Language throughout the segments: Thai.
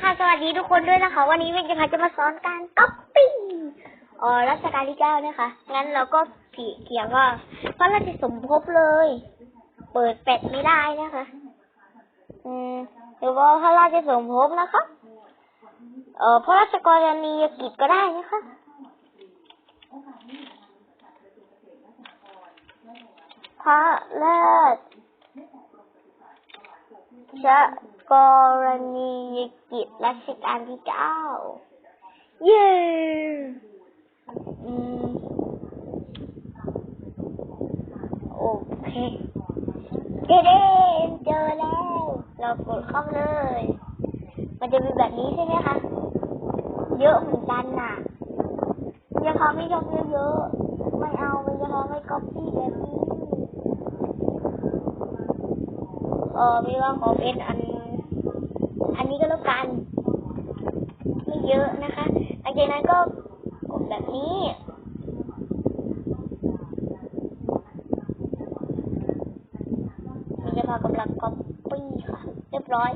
ค่ะ สวัสดีทุกคนด้วยนะคะ วันนี้เวนจะพาจะมาสอนการก๊อปปี้เออรัชกาลที่เก้านะคะ งั้นเราก็ผีเขียนว่าพระราชสมภพเลย เปิดเป็ดไม่ได้นะคะ อืมหรือว่าพระราชสมภพนะคะ เอ่อพระราชกรณียกิจก็ได้นะคะ พระราช กรณียกิจรัชกาลที่เก้าเย้อืมโอเคเด้เด้เจอแล้ว เรากดเข้าเลย มันจะเป็นแบบนี้ใช่ไหมคะ เยอะเหมือนกันน่ะอย่าเขาไม่ชอบเยอะๆไม่เอาไม่จะทำให้ก๊อปปี้แบบนี้เออม่ว่าขอเป็นอันนี้ก็แล้วกัน ไม่ เยอะนะคะหลังจากนั้นก็กดแบบนี้ มันจะพากำลังก๊อปปี้ค่ะ เรียบร้อย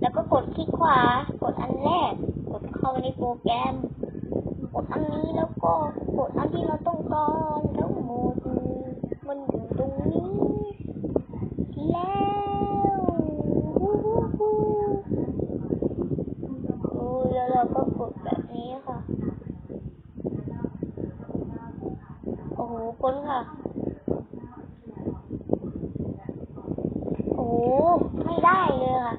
แล้วก็กดคลิกขวา กดอันแรก กดเข้าในโปรแกรม กดอันนี้แล้วก็กดอันที่เราต้องการทั้งหมดมันอยู่ตรงนี้ แล้ววู้วู้วู้โอ้ยแล้วเราก็กดแบบนี้ค่ะ โอ้โห คนค่ะ โอ้ ไม่ได้เลยค่ะ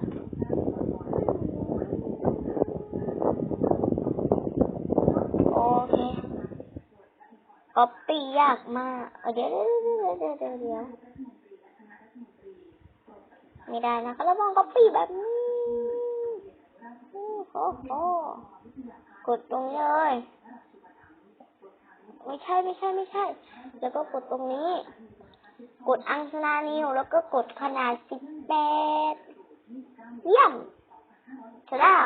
โอเคก๊อปปี้ยากมากเดี๋ยวเดี๋ยวเดี๋ยวเดี๋ยวเดี๋ยวเดี๋ยวไม่ได้นะคะแล้วมองก๊อปปี้แบบนี้โอ้โหกดตรงเลย ไม่ใช่ไม่ใช่ไม่ใช่ แล้วก็กดตรงนี้ กดอังสนานิวแล้วก็กดขนาดสิบแปดเยี่ยมเสร็จแล้ว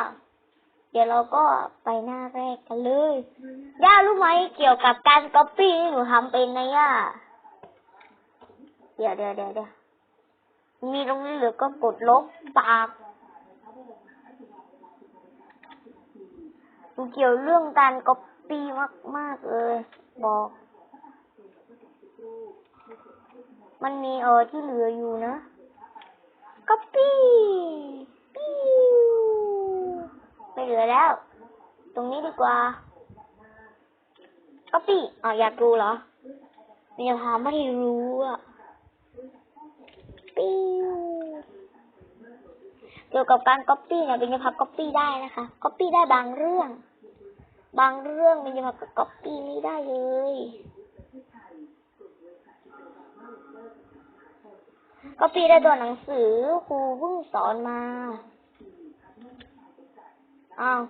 เดี๋ยวเราก็ไปหน้าแรกกันเลยย่ารู้ไหมเกี่ยวกับการก๊อปปี้ที่หนูทำเป็นนะย่าเดี๋ยวเดี๋ยวเดี๋ยวเดี๋ยวมีตรงนี้เหลือก็กดลบปากดูเกี่ยวเรื่องการก๊อปปี้มาก ๆ เลย บอก มันมีเออที่เหลืออยู่นะก๊อปปี้ปิ้วไม่เหลือแล้ว ตรงนี้ดีกว่าก๊อปปี้อ๋ออยากรู้เหรอมีจะพาไม่รู้อะปิ้วเกี่ยวกับการก๊อปปี้เนี่ยเป็นจะพักก๊อปปี้ได้นะคะก๊อปปี้ได้บางเรื่อง บางเรื่องเป็นจะพักก๊อปปี้ไม่ได้เลย ก๊อปปี้ได้ตัวหนังสือครูเพิ่งสอนมาอ้าว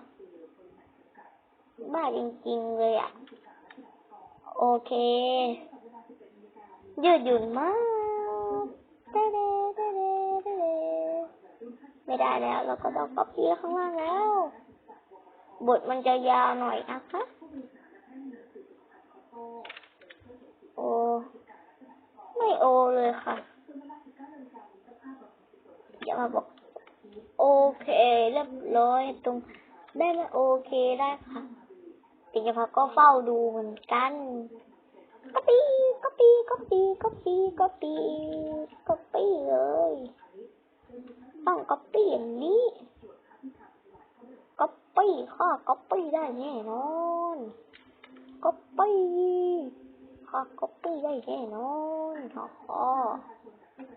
บ้าจริงๆเลยอะ โอเค ยืดหยุ่นมากไม่ได้แล้ว เราก็ต้องก๊อปปี้ข้างล่างแล้ว บทมันจะยาวหน่อยนะคะ โอ ไม่โอเลยค่ะ อย่ามาบอกโอเค เรียบร้อยตรงได้ไหมโอเคได้ค่ะติยพักก็เฝ้าดูเหมือนกันก๊อปปี้ก๊อปปี้ก๊อปปี้ก๊อปปี้ก๊อปปี้ก๊อปปี้เลยต้องก๊อปปี้อย่างนี้ก๊อปปี้ข้าก๊อปปี้ได้แน่นอนก๊อปปี้ข้าก๊อปปี้ได้แน่นอนขอขอ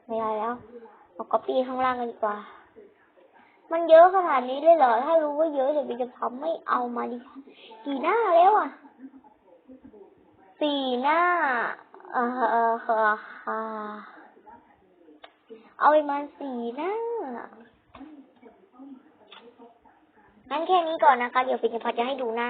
ไม่ได้แล้ว เอาก๊อปปี้ข้างล่างกันดีกว่า มันเยอะขนาดนี้เลยเหรอ ถ้ารู้ว่าเยอะเดี๋ยวบีจะทำไม่เอามาดิกี่หน้าแล้วอะ สี่หน้า เออเออค่ะเอาไปมาสี่หน้างั้นแค่นี้ก่อนนะคะ เดี๋ยวปิญญพัฒน์จะให้ดูหน้า